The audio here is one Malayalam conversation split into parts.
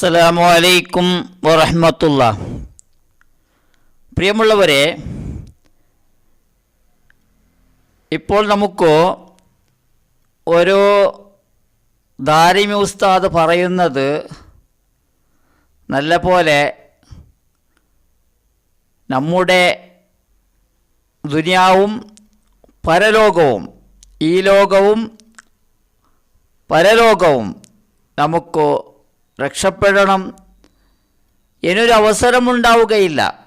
അസ്സലാമു അലൈക്കും വറഹമത്തുള്ള. പ്രിയമുള്ളവരെ ഇപ്പോൾ നമുക്ക് ഓരോ ദാരിമി ഉസ്താദ് പറയുന്നത് നല്ല പോലെ നമ്മുടെ ദുനിയാവും പരലോകവും ഈ ലോകവും പരലോകവും നമുക്ക് രക്ഷപ്പെടണം. ഇനൊരവസരമുണ്ടാവുകയില്ല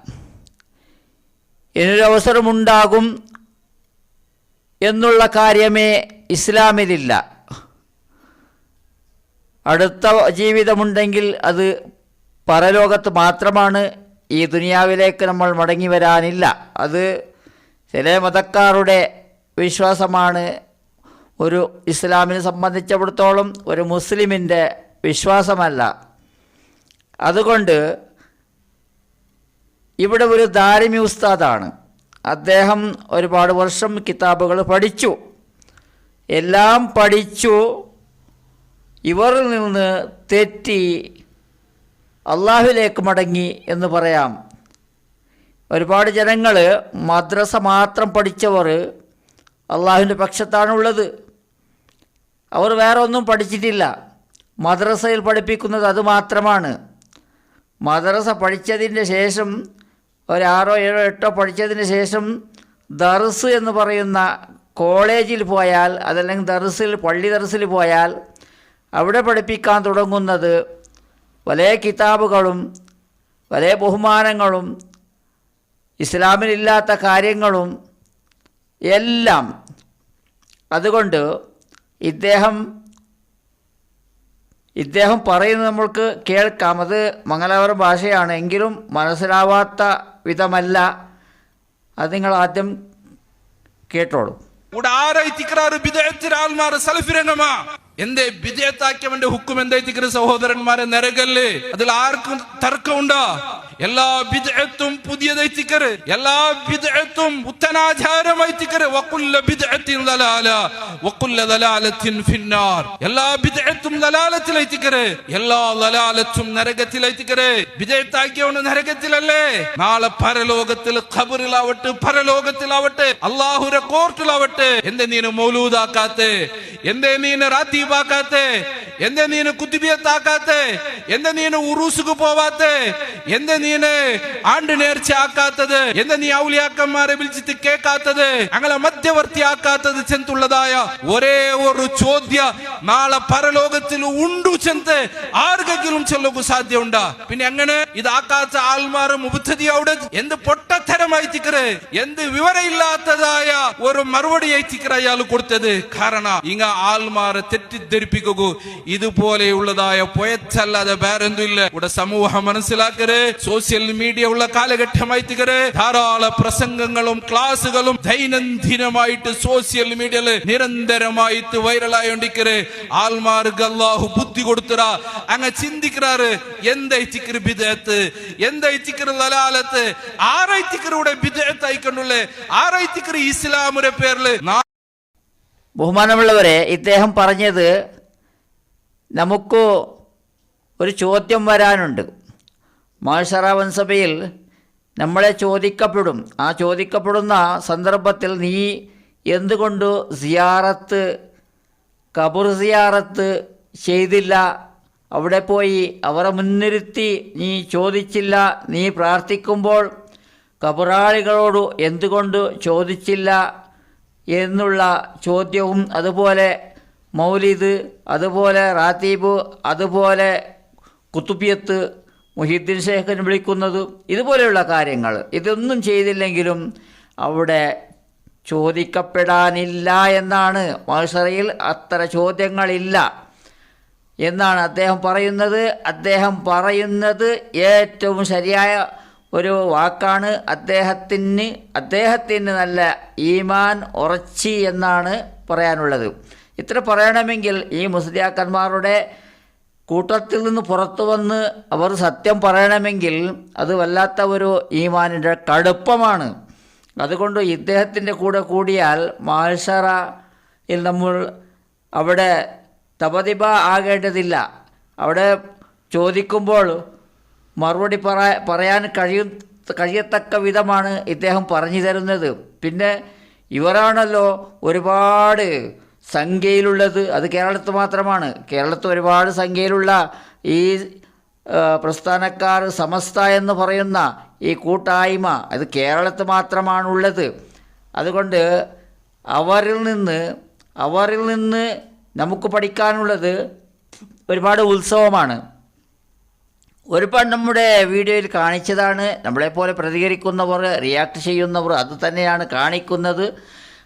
ഇനൊരവസരമുണ്ടാകും എന്നുള്ള കാര്യമേ ഇസ്ലാമിലില്ല. അടുത്ത ജീവിതമുണ്ടെങ്കിൽ അത് പരലോകത്ത് മാത്രമാണ്. ഈ ദുനിയാവിലേക്ക് നമ്മൾ മടങ്ങി വരാനില്ല. അത് ചില മതക്കാരുടെ വിശ്വാസമാണ്. ഒരു ഇസ്ലാമിനെ സംബന്ധിച്ചിടത്തോളം ഒരു മുസ്ലിമിന്റെ വിശ്വാസമല്ല. അതുകൊണ്ട് ഇവിടെ ഒരു ദാരിമി ഉസ്താദാണ്. അദ്ദേഹം ഒരുപാട് വർഷം കിതാബുകൾ പഠിച്ചു. എല്ലാം പഠിച്ചു. ഇവരിൽ നിന്ന് തെറ്റി അള്ളാഹുലേക്ക് മടങ്ങി എന്ന് പറയാം. ഒരുപാട് ജനങ്ങൾ മദ്രസ മാത്രം പഠിച്ചവർ അള്ളാഹുവിന്റെ പക്ഷത്താണുള്ളത്. അവർ വേറെ ഒന്നും പഠിച്ചിട്ടില്ല. മദ്രസയിൽ പഠിപ്പിക്കുന്നത് അതുമാത്രമാണ് മദ്രസ പഠിച്ചതിന്റെ ശേഷം ഒരാറോ ഏഴോ എട്ടോ പഠിച്ചതിന് ശേഷം ദർസ് എന്ന് പറയുന്ന കോളേജിൽ പോയാൽ അതല്ലെങ്കിൽ ദർസിൽ പള്ളി ദർസിൽ പോയാൽ അവിടെ പഠിപ്പിക്കാൻ തുടങ്ങുന്നത് പല കിതാബുകളും പല ബഹുമാനങ്ങളും ഇസ്ലാമിലില്ലാത്ത കാര്യങ്ങളും എല്ലാം. അതുകൊണ്ട് ഇദ്ദേഹം ഇദ്ദേഹം പറയുന്നത് നമ്മൾക്ക് കേൾക്കാം. അത് മംഗലാപുരം ഭാഷയാണ്. എങ്കിലും മനസ്സിലാവാത്ത വിധമല്ല. അത് നിങ്ങൾ ആദ്യം കേട്ടോളൂ. എന്തേ വിജയത്താക്കിയവന്റെ ഹുക്കും എന്തേ തിക്കറ് സഹോദരന്മാരെ? നിരകല്ലേ. അതിൽ ആർക്കും തർക്കമുണ്ടോ? എല്ലാ ബിദഅത്തും പുതിയതായിത്തിക്കറ്. എല്ലാ ബിദ്അത്തും പുത്തനാചാരമായിത്തിക്കറ് വക്കുല്ല ബിദ്അത്തിൻ ദലാല വക്കുല്ല ദലാലത്തിൻ ഫിന്നാർ. എല്ലാ ബിദ്അത്തും ദലാലത്തിലായിത്തിക്കറ്. എല്ലാ ദലാലത്തും നരകത്തിലായിത്തിക്കറ്. ബിദഅത്താക്കിയവന് നരകത്തിലല്ലേ? നാളെ പരലോകത്തിൽ ഖബറിലാവട്ടെ പരലോകത്തിലാവട്ടെ അള്ളാഹുര കോർട്ടിലാവട്ടെ. എന്തേ നീನು മൗലൂദാക്കാത്തെ? എന്തേ നീನು റാത്തീബാക്കാത്തെ? ಎಂದ ನೀನು ಕುತ್ತಿಬಿಯ ತಾಕಾತೆ ಎಂದ ನೀನು ಉರುಸುಗು ಪೋವಾತೆ ಎಂದ ನೀನು ಆಂಡು ನೇರ್ಚೆ ಹಾಕಾತದೆ ಎಂದ ನೀ ಅವಳಿ ಅಕ್ಕಮ್ಮಾರೆ ಬಿಲ್ಚಿತ್ತು ಕೇಕಾತದೆ ಅಂಗಳ ಮಧ್ಯವರ್ತಿ ಹಾಕಾತದೆ ചെന്തുള്ളതായ ഒരേ ഒരു ചോദ്യ നാളെ പരലോകത്തിൽ ഉണ്ടു ചെന്ത് ആർക്കെങ്കിലും ചെല്ലുക സാധ്യമുണ്ട പിന്നെ എങ്ങനെ ഇതാക്കാത്ത ആൾമാരും ഉപസ്ഥിതി അവിടെ എന്ത് പൊട്ടത്തരമായിത്തിക്കറ് എന്ത് വിവരമില്ലാത്തതായ ഒരു മറുപടി അയച്ചിക്കറ അയാൾ കൊടുത്തത് കാരണം ഇങ്ങ ആൾമാരെ തെറ്റിദ്ധരിപ്പിക്കുക ഇതുപോലെയുള്ളതായ പൊയച്ചല്ലാതെ വേറെന്തില്ല ഇവിടെ സമൂഹം മനസ്സിലാക്കര് സോഷ്യൽ മീഡിയ ഉള്ള കാലഘട്ടമായി തികര്. ധാരാളം പ്രസംഗങ്ങളും ക്ലാസ്സുകളും ദൈനംദിനമായിട്ട് സോഷ്യൽ മീഡിയയിൽ നിരന്തരമായിട്ട് വൈറലായോണ്ടിക്കര് ആൾമാർക്ക് അള്ളാഹു ബുദ്ധി കൊടുത്തറ അങ്ങ ചിന്തിക്കാറ് എന്തായിത്തിക്കറ് ബിദത്ത് എന്തായിത്തിക്കറ് ലലാലത്ത് ആറായിത്തിക്കറുടെ ബിദത്ത് ആയിക്കൊണ്ടുള്ളേ? ആറായിത്തിക്കറ് ഇസ്ലാമുടെ പേരിൽ ബഹുമാനമുള്ളവരെ ഇദ്ദേഹം പറഞ്ഞത് നമുക്ക് ഒരു ചോദ്യം വരാനുണ്ട്. മാഷറ വൻസഭയിൽ നമ്മളെ ചോദിക്കപ്പെടും. ആ ചോദിക്കപ്പെടുന്ന സന്ദർഭത്തിൽ നീ എന്തുകൊണ്ട് സിയാറത്ത് കബർ സിയാറത്ത് ചെയ്തില്ല? അവിടെ പോയി അവരെ മുൻനിർത്തി നീ ചോദിച്ചില്ല. നീ പ്രാർത്ഥിക്കുമ്പോൾ കബറാളികളോട് എന്തുകൊണ്ട് ചോദിച്ചില്ല എന്നുള്ള ചോദ്യവും അതുപോലെ മൗലിദ് അതുപോലെ റാത്തീബ് അതുപോലെ കുത്തുബിയത്ത് മുഹിദ്ദീൻ ഷേഖൻ വിളിക്കുന്നത് ഇതുപോലെയുള്ള കാര്യങ്ങൾ. ഇതൊന്നും ചെയ്തില്ലെങ്കിലും അവിടെ ചോദിക്കപ്പെടാനില്ല എന്നാണ് മഹസറയിൽ അത്ര ചോദ്യങ്ങളില്ല എന്നാണ് അദ്ദേഹം പറയുന്നത്. അദ്ദേഹം പറയുന്നത് ഏറ്റവും ശരിയായ ഒരു വാക്കാണ് അദ്ദേഹത്തിന് അദ്ദേഹത്തിന് നല്ല ഈമാൻ ഉറച്ചി എന്നാണ് പറയാനുള്ളത്. ഇത്ര പറയണമെങ്കിൽ ഈ മുസ്ലിയാക്കന്മാരുടെ കൂട്ടത്തിൽ നിന്ന് പുറത്തു വന്ന് അവർ സത്യം പറയണമെങ്കിൽ അത് വല്ലാത്ത ഒരു ഈമാനിന്റെ കടുപ്പമാണ്. അതുകൊണ്ട് ഇദ്ദേഹത്തിന്റെ കൂടെ കൂടിയാൽ മാൽഷറയിൽ നമ്മൾ അവിടെ തപതിബ ആകേണ്ടതില്ല. അവിടെ ചോദിക്കുമ്പോൾ മറുപടി പറ പറയാൻ കഴിയും കഴിയത്തക്ക വിധമാണ് ഇദ്ദേഹം പറഞ്ഞു തരുന്നത്. പിന്നെ ഇവരാണല്ലോ ഒരുപാട് സംഖ്യയിലുള്ളത് അത് കേരളത്തിൽ മാത്രമാണ്. കേരളത്തിൽ ഒരുപാട് സംഖ്യയിലുള്ള ഈ പ്രസ്ഥാനക്കാർ സമസ്ത എന്ന് പറയുന്ന ഈ കൂട്ടായ്മ അത് കേരളത്തിൽ മാത്രമാണുള്ളത്. അതുകൊണ്ട് അവരിൽ നിന്ന് അവരിൽ നിന്ന് നമുക്ക് പഠിക്കാനുള്ളത് ഒരുപാട് ഉത്സവമാണ്. ഒരുപാട് നമ്മുടെ വീഡിയോയിൽ കാണിച്ചതാണ്. നമ്മളെപ്പോലെ പ്രതികരിക്കുന്നവർ റിയാക്ട് ചെയ്യുന്നവർ അത് തന്നെയാണ് കാണിക്കുന്നത്.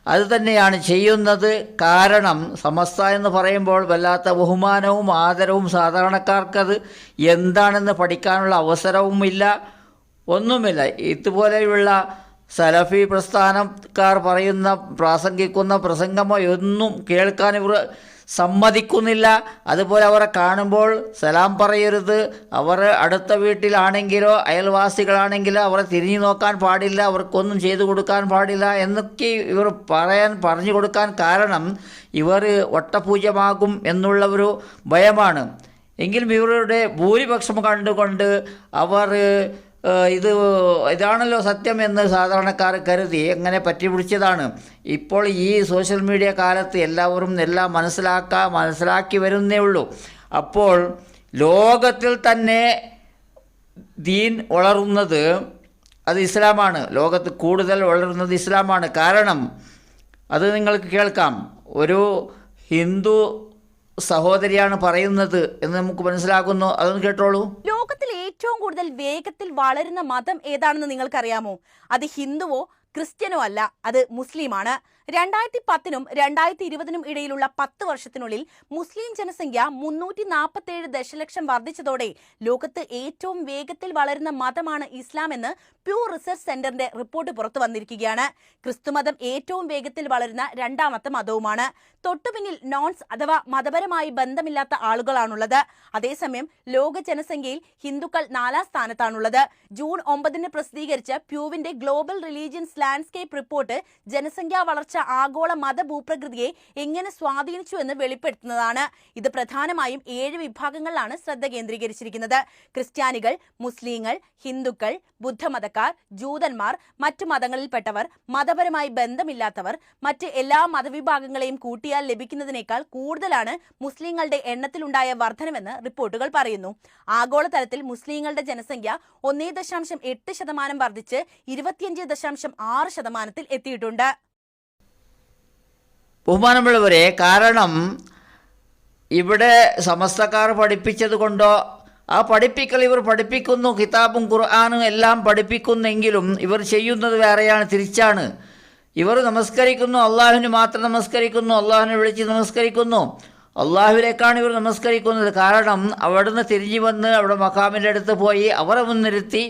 അത് തന്നെയാണ് ചെയ്യുന്നത്. കാരണം സമസ്ത എന്ന് പറയുമ്പോൾ വല്ലാത്ത ബഹുമാനവും ആദരവും സാധാരണക്കാർക്കത് എന്താണെന്ന് പഠിക്കാനുള്ള അവസരവുമില്ല. ഒന്നുമില്ല. ഇതുപോലെയുള്ള സലഫി പ്രസ്ഥാനക്കാർ പറയുന്ന പ്രാസംഗിക്കുന്ന പ്രസംഗമോ ഒന്നും കേൾക്കാൻ ഇവർ സമ്മതിക്കുന്നില്ല. അതുപോലെ അവരെ കാണുമ്പോൾ സലാം പറയരുത്. അവർ അടുത്ത വീട്ടിലാണെങ്കിലോ അയൽവാസികളാണെങ്കിലോ അവരെ തിരിഞ്ഞു നോക്കാൻ പാടില്ല. അവർക്കൊന്നും ചെയ്തു കൊടുക്കാൻ പാടില്ല എന്നൊക്കെ ഇവർ പറയാൻ പറഞ്ഞു കൊടുക്കാൻ കാരണം ഇവർ ഒട്ടപൂജ്യമാകും എന്നുള്ള ഒരു ഭയമാണ്. എങ്കിലും ഇവരുടെ ഭൂരിപക്ഷം കണ്ടുകൊണ്ട് അവർ ഇത് ഇതാണല്ലോ സത്യം എന്ന് സാധാരണക്കാർ കരുതി. അങ്ങനെ പറ്റിപ്പിടിച്ചതാണ് ഇപ്പോൾ ഈ സോഷ്യൽ മീഡിയ കാലത്ത് എല്ലാവരും എല്ലാം മനസ്സിലാക്കാ മനസ്സിലാക്കി വരുന്നേ ഉള്ളൂ. അപ്പോൾ ലോകത്തിൽ തന്നെ ദീൻ വളരുന്നത് അത് ഇസ്ലാമാണ്. ലോകത്ത് കൂടുതൽ വളരുന്നത് ഇസ്ലാമാണ്. കാരണം അത് നിങ്ങൾക്ക് കേൾക്കാം. ഒരു ഹിന്ദു സഹോദരിയാണ് പറയുന്നത് എന്ന് നമുക്ക് മനസ്സിലാക്കുന്നു അതൊന്ന് കേട്ടോളൂ. ഏറ്റവും കൂടുതൽ വേഗത്തിൽ വളരുന്ന മതം ഏതാണെന്ന് നിങ്ങൾക്കറിയാമോ? അത് ഹിന്ദുവോ ക്രിസ്ത്യനോ അല്ല അത് മുസ്ലിമാണ്. രണ്ടായിരത്തി പത്തിനും രണ്ടായിരത്തി ഇരുപതിനും ഇടയിലുള്ള പത്ത് വർഷത്തിനുള്ളിൽ മുസ്ലിം ജനസംഖ്യ മുന്നൂറ്റി നാൽപ്പത്തേഴ് ദശലക്ഷം വർദ്ധിച്ചതോടെ ലോകത്ത് ഏറ്റവും വേഗത്തിൽ വളരുന്ന മതമാണ് ഇസ്ലാം എന്ന് പ്യൂ റിസർച്ച് സെന്ററിന്റെ റിപ്പോർട്ട് പുറത്തു വന്നിരിക്കുകയാണ്. ക്രിസ്തുമതം ഏറ്റവും വേഗത്തിൽ വളരുന്ന രണ്ടാമത്തെ മതവുമാണ്. തൊട്ടുപിന്നിൽ നോൺസ് അഥവാ മതപരമായി ബന്ധമില്ലാത്ത ആളുകളാണുള്ളത്. അതേസമയം ലോക ജനസംഖ്യയിൽ ഹിന്ദുക്കൾ നാലാം സ്ഥാനത്താണുള്ളത്. ജൂൺ ഒമ്പതിന് പ്രസിദ്ധീകരിച്ച പ്യൂവിന്റെ ഗ്ലോബൽ റിലീജിയൻസ് ലാൻഡ്സ്കേപ്പ് റിപ്പോർട്ട് ജനസംഖ്യാ വളർച്ച ആഗോള മത ഭൂപ്രകൃതിയെ എങ്ങനെ സ്വാധീനിച്ചു എന്ന് വെളിപ്പെടുത്തുന്നതാണ്. ഇത് പ്രധാനമായും ഏഴ് വിഭാഗങ്ങളിലാണ് ശ്രദ്ധ കേന്ദ്രീകരിച്ചിരിക്കുന്നത്. ക്രിസ്ത്യാനികൾ മുസ്ലിങ്ങൾ ഹിന്ദുക്കൾ ബുദ്ധമതക്കാർ ജൂതന്മാർ മറ്റ് മതങ്ങളിൽപ്പെട്ടവർ മതപരമായി ബന്ധമില്ലാത്തവർ മറ്റ് എല്ലാ മതവിഭാഗങ്ങളെയും കൂട്ടിയാൽ ലഭിക്കുന്നതിനേക്കാൾ കൂടുതലാണ് മുസ്ലിങ്ങളുടെ എണ്ണത്തിലുണ്ടായ വർധനമെന്ന് റിപ്പോർട്ടുകൾ പറയുന്നു. ആഗോളതലത്തിൽ മുസ്ലിങ്ങളുടെ ജനസംഖ്യ ഒന്നേ ദശാംശം എട്ട് ശതമാനം വർദ്ധിച്ച് ഇരുപത്തിയഞ്ച് ദശാംശം ആറ് ശതമാനത്തിൽ എത്തിയിട്ടുണ്ട്. ബഹുമാനമുള്ളവരെ കാരണം ഇവിടെ സമസ്തക്കാർ പഠിപ്പിച്ചത് കൊണ്ടോ ആ പഠിപ്പിക്കൽ ഇവർ പഠിപ്പിക്കുന്നു കിതാബും ഖുർആാനും എല്ലാം പഠിപ്പിക്കുന്നെങ്കിലും ഇവർ ചെയ്യുന്നത് വേറെയാണ് തിരിച്ചാണ്. ഇവർ നമസ്കരിക്കുന്നു അള്ളാഹുവിന് മാത്രം നമസ്കരിക്കുന്നു അള്ളാഹുവിനെ വിളിച്ച് നമസ്കരിക്കുന്നു. അള്ളാഹുവിലേക്കാണ് ഇവർ നമസ്കരിക്കുന്നത്. കാരണം അവിടുന്ന് തിരിഞ്ഞു വന്ന് അവിടെ മക്കാമിന്റെ അടുത്ത് പോയി അവരെ മുൻനിർത്തി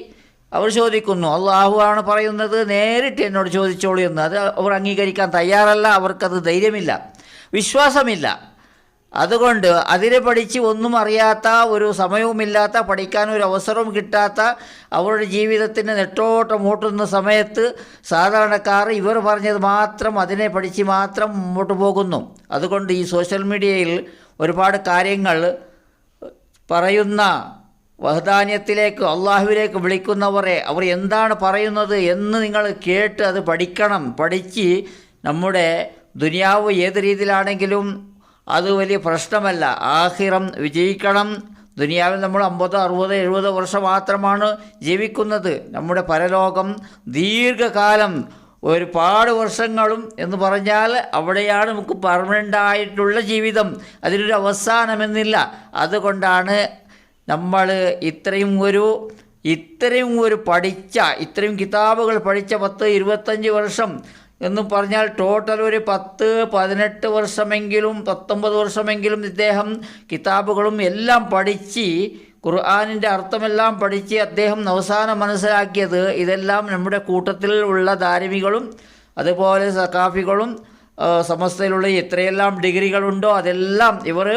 അവർ ചോദിക്കുന്നു അള്ളാഹു ആണ് പറയുന്നത്? നേരിട്ട് എന്നോട് ചോദിച്ചോളൂ എന്ന്. അത് അവർ അംഗീകരിക്കാൻ തയ്യാറല്ല അവർക്കത് ധൈര്യമില്ല വിശ്വാസമില്ല. അതുകൊണ്ട് അതിനെ പഠിച്ച് ഒന്നും അറിയാത്ത ഒരു സമയവുമില്ലാത്ത പഠിക്കാൻ ഒരു അവസരവും കിട്ടാത്ത അവരുടെ ജീവിതത്തിന് നെട്ടോട്ടം ഓട്ടുന്ന സമയത്ത് സാധാരണക്കാർ ഇവർ പറഞ്ഞത് മാത്രം അതിനെ പഠിച്ച് മാത്രം മുമ്പോട്ട് പോകുന്നു. അതുകൊണ്ട് ഈ സോഷ്യൽ മീഡിയയിൽ ഒരുപാട് കാര്യങ്ങൾ പറയുന്ന വഹദാന്യത്തിലേക്ക് അള്ളാഹുവിലേക്ക് വിളിക്കുന്നവരെ അവർ എന്താണ് പറയുന്നത് എന്ന് നിങ്ങൾ കേട്ട് അത് പഠിക്കണം. പഠിച്ച് നമ്മുടെ ദുനിയാവ് ഏത് രീതിയിലാണെങ്കിലും അത് വലിയ പ്രശ്നമല്ല. ആഹിറം വിജയിക്കണം. ദുനിയാവിൽ നമ്മൾ അമ്പത് അറുപത് എഴുപത് വർഷം മാത്രമാണ് ജീവിക്കുന്നത്. നമ്മുടെ പരലോകം ദീർഘകാലം ഒരുപാട് വർഷങ്ങളും എന്ന് പറഞ്ഞാൽ അവിടെയാണ് നമുക്ക് പെർമനന്റ് ആയിട്ടുള്ള ജീവിതം. അതിനൊരു അവസാനമെന്നില്ല. അതുകൊണ്ടാണ് നമ്മൾ ഇത്രയും ഒരു ഇത്രയും ഒരു പഠിച്ച ഇത്രയും കിതാബുകൾ പഠിച്ച പത്ത് ഇരുപത്തഞ്ച് വർഷം എന്ന് പറഞ്ഞാൽ ടോട്ടൽ ഒരു പത്ത് പതിനെട്ട് വർഷമെങ്കിലും പത്തൊമ്പത് വർഷമെങ്കിലും ഇദ്ദേഹം കിതാബുകളും എല്ലാം പഠിച്ച് ഖുർആാനിന്റെ അർത്ഥമെല്ലാം പഠിച്ച് അദ്ദേഹം അവസാനം മനസ്സിലാക്കിയത് ഇതെല്ലാം നമ്മുടെ കൂട്ടത്തിൽ ഉള്ള ധാർമ്മികളും അതുപോലെ സക്കാഫികളും സമസ്തയിലുള്ള എത്രയെല്ലാം ഡിഗ്രികളുണ്ടോ അതെല്ലാം ഇവർ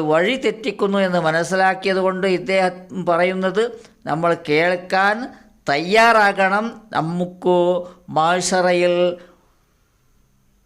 വഴി തെറ്റിക്കുന്നു എന്ന് മനസ്സിലാക്കിയത് കൊണ്ട് ഇദ്ദേഹം പറയുന്നത് നമ്മൾ കേൾക്കാൻ തയ്യാറാകണം. നമുക്ക് മാഴ്സറയിൽ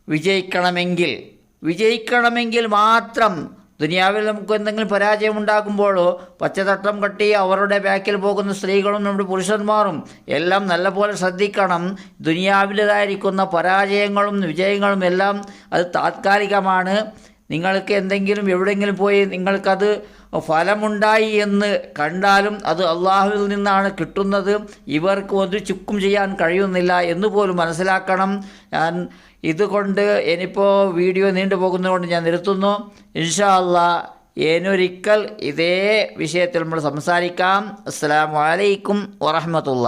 വിജയിക്കണമെങ്കിൽ വിജയിക്കണമെങ്കിൽ മാത്രം ദുനിയാവിൽ നമുക്ക് എന്തെങ്കിലും പരാജയം ഉണ്ടാകുമ്പോഴോ പച്ചതട്ടം കട്ടി അവരുടെ ബാക്കിൽ പോകുന്ന സ്ത്രീകളും നമ്മുടെ പുരുഷന്മാരും എല്ലാം നല്ലപോലെ ശ്രദ്ധിക്കണം. ദുനിയാവിലേതായിരിക്കുന്ന പരാജയങ്ങളും വിജയങ്ങളും എല്ലാം അത് താത്കാലികമാണ്. നിങ്ങൾക്ക് എന്തെങ്കിലും എവിടെയെങ്കിലും പോയി നിങ്ങൾക്കത് ഫലമുണ്ടായി എന്ന് കണ്ടാലും അത് അള്ളാഹുവിൽ നിന്നാണ് കിട്ടുന്നത്. ഇവർക്ക് ഒരു ചുക്കും ചെയ്യാൻ കഴിയുന്നില്ല എന്ന് പോലും മനസ്സിലാക്കണം. ഞാൻ ഇതുകൊണ്ട് ഇനിയിപ്പോൾ വീഡിയോ നീണ്ടു പോകുന്നതുകൊണ്ട് ഞാൻ നിർത്തുന്നു. ഇൻഷാ അള്ളാ ഏനൊരിക്കൽ ഇതേ വിഷയത്തിൽ നമ്മൾ സംസാരിക്കാം. അസ്സാം വലൈക്കും വറഹമത്തുള്ള